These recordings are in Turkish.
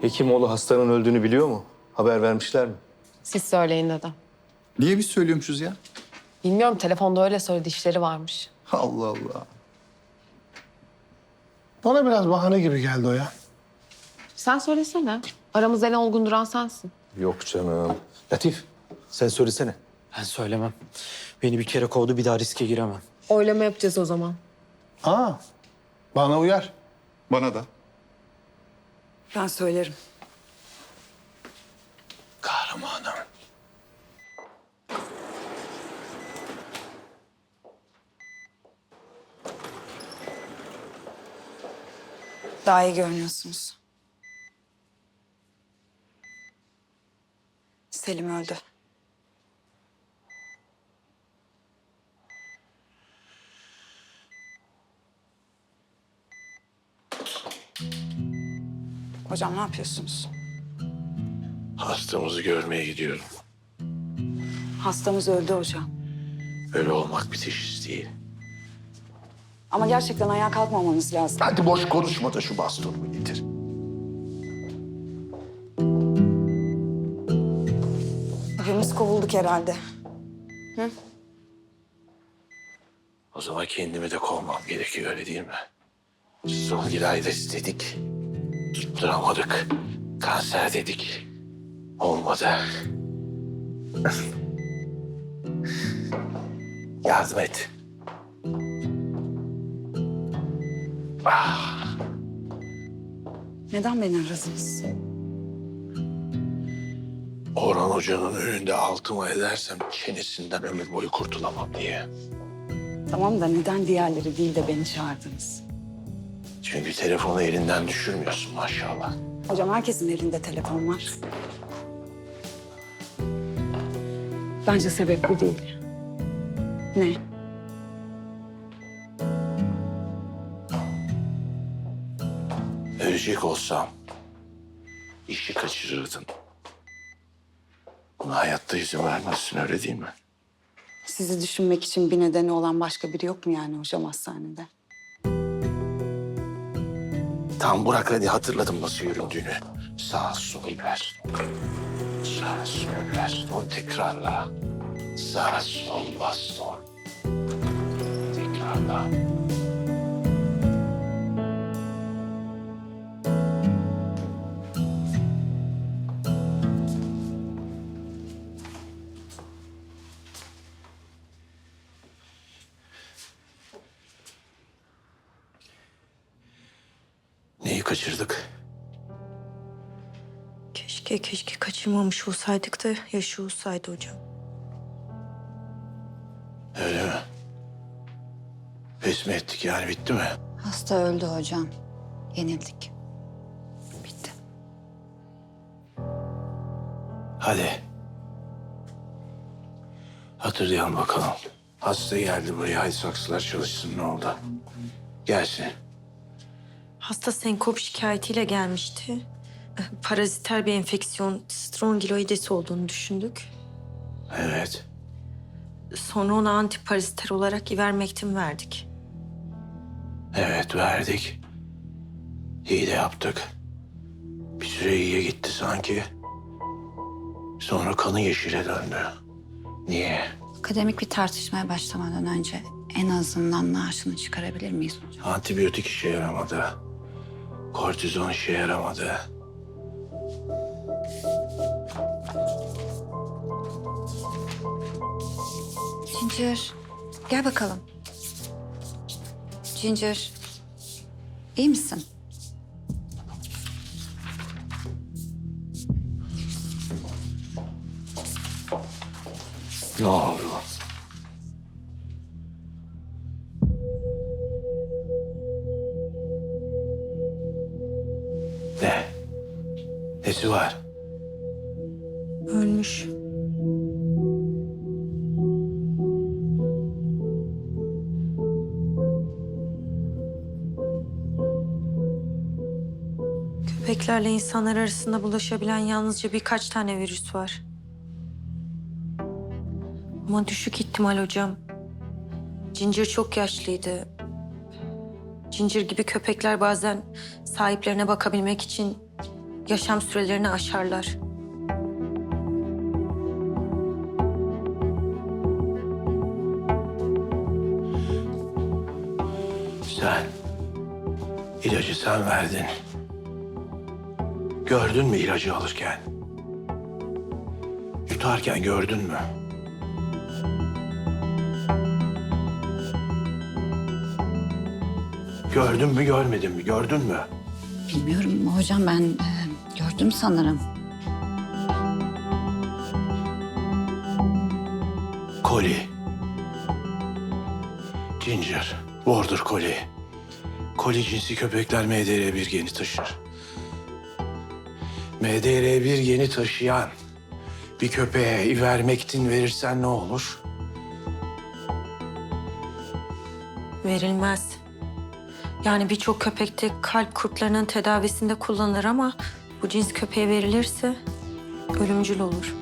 Hekimoğlu hastanın öldüğünü biliyor mu? Haber vermişler mi? Siz söyleyin dedi. Niye biz söylüyormuşuz ya? Bilmiyorum telefonda öyle söyledi işleri varmış. Allah Allah. Bana biraz bahane gibi geldi o ya. Sen söylesene. Aramızda en olgun duran sensin. Yok canım. Latif sen söylesene. Ben söylemem. Beni bir kere kovdu bir daha riske giremem. Oylama yapacağız o zaman. Aa, bana uyar. Bana da. Ben söylerim. Kahramanım. Daha iyi görünüyorsunuz. Selim öldü. Hocam ne yapıyorsunuz? Hastamızı görmeye gidiyorum. Hastamız öldü hocam. Öyle olmak bir teşhis değil. Ama gerçekten ayağa kalkmamamız lazım. Hadi boş konuşma da şu bastonumu getir. Hepimiz kovulduk herhalde. O zaman kendimi de kovmam gerekiyor öyle değil mi? Son bir ayda istedik. Tutturamadık. Kanser dedik. Olmadı. Yardım et. Neden beni aradınız? Orhan Hoca'nın önünde altıma edersem çenesinden ömür boyu kurtulamam diye. Tamam da neden diğerleri değil de beni çağırdınız? Çünkü telefonu elinden düşürmüyorsun maşallah. Hocam herkesin elinde telefon var. Bence sebep bu değil. Ne? Ölecek olsam işi kaçırırdın. Buna hayatta izin vermezsin öyle değil mi? Sizi düşünmek için bir nedeni olan başka biri yok mu yani hocam hastanede? Tamam bırak hadi hatırladım nasıl yüründüğünü. Sağ sol ver. Sağ sol ver. Sol tekrarla. Sağ sol bas sol. Tekrarla. Kaçırdık? Keşke keşke kaçırmamış olsaydık da yaşı olsaydı hocam. Öyle mi? Pes mi ettik yani bitti mi? Hasta öldü hocam. Yenildik. Bitti. Hadi. Hatırlayalım bakalım. Hasta geldi buraya. Hadi saksılar çalışsın ne oldu? Gelsin. Hasta senkop şikayetiyle gelmişti. Eh, Paraziter bir enfeksiyon, strongiloides olduğunu düşündük. Evet. Sonra ona antiparaziter olarak ivermektin verdik. Evet verdik. İyi de yaptık. Bir süre iyiye gitti sanki. Sonra kanı yeşile döndü. Niye? Akademik bir tartışmaya başlamadan önce en azından naaşını çıkarabilir miyiz hocam? Antibiyotik işe yaramadı. Kortizon işe yaramadı. Ginger, gel bakalım. Ginger, iyi misin? Ne Ne? Nesi var? Ölmüş. Köpeklerle insanlar arasında bulaşabilen yalnızca birkaç tane virüs var. Ama düşük ihtimal hocam. Ginger çok yaşlıydı. Ginger gibi köpekler bazen sahiplerine bakabilmek için yaşam sürelerini aşarlar. Sen ilacı sen verdin. Gördün mü ilacı alırken? Yutarken gördün mü? Gördün mü görmedin mi? Gördün mü? Bilmiyorum hocam ben e, gördüm sanırım. Koli. Ginger. Border Collie. Koli cinsi köpekler MDR1 geni taşır. MDR1 geni taşıyan bir köpeğe ivermektin verirsen ne olur? Verilmez. Yani birçok köpekte kalp kurtlarının tedavisinde kullanılır ama bu cins köpeğe verilirse ölümcül olur.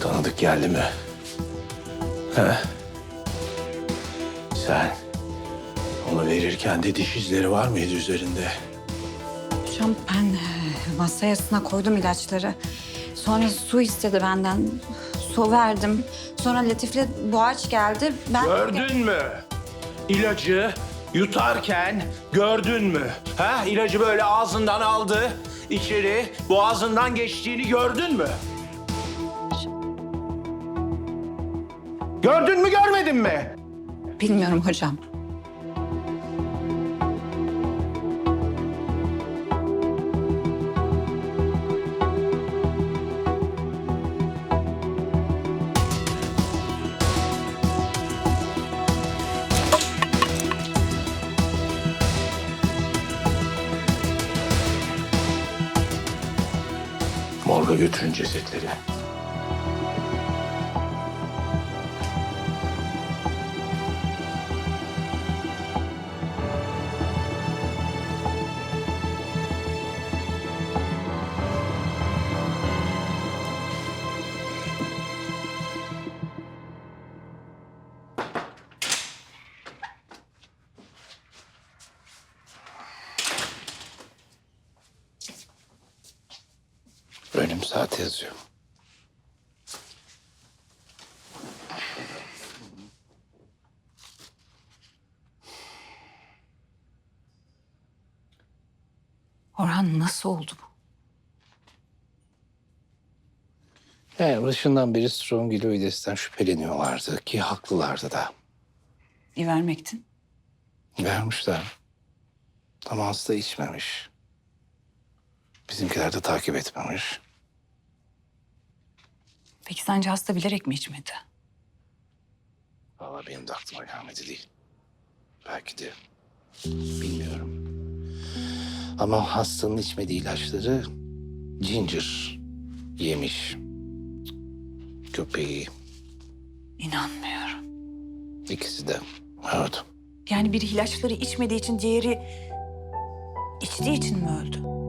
Tanıdık geldi mi? He? De diş izleri var mıydı üzerinde? Hocam ben e, masayasına koydum ilaçları. Sonra su istedi benden. Su verdim. Sonra Latif'le Boğaç geldi. Ben Gördün mü? İlacı yutarken gördün mü? Ha? İlacı böyle ağzından aldı, içeri boğazından geçtiğini gördün mü? Gördün mü görmedin mi? bilmiyorum hocam. Morga götürün cesetleri. Saati yazıyor. Orhan nasıl oldu bu? Yani başından beri strongiloides'ten şüpheleniyorlardı ki haklılardı da. İvermektin. Vermişler. Ama hasta içmemiş. Bizimkiler de takip etmemiş. Peki sence hasta bilerek mi içmedi? Vallahi benim de aklıma gelmedi değil. Belki de bilmiyorum. Ama hastanın içmediği ilaçları Ginger yemiş. Köpeği İnanmıyorum. ikisi de. Evet. Yani biri ilaçları içmediği için diğeri içtiği için mi öldü?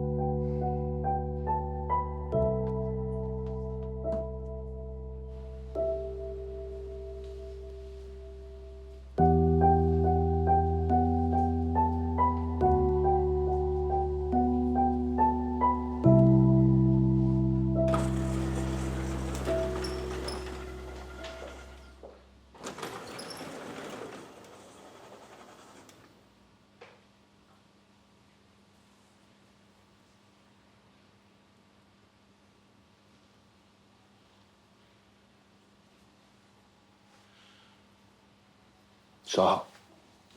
Sağ.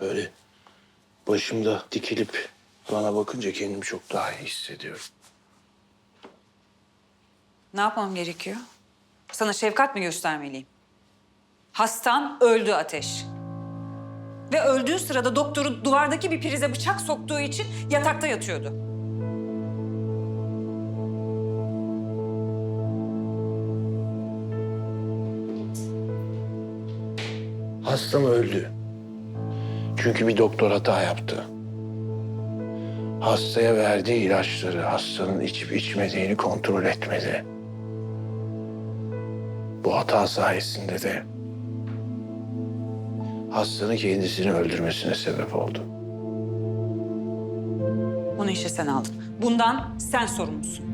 Böyle başımda dikilip bana bakınca kendimi çok daha iyi hissediyorum. Ne yapmam gerekiyor? Sana şefkat mi göstermeliyim? Hastan öldü Ateş. Ve öldüğü sırada doktoru duvardaki bir prize bıçak soktuğu için yatakta yatıyordu. Hastam öldü. Çünkü bir doktor hata yaptı. Hastaya verdiği ilaçları hastanın içip içmediğini kontrol etmedi. Bu hata sayesinde de hastanın kendisini öldürmesine sebep oldu. Bunu işe sen aldın. Bundan sen sorumlusun.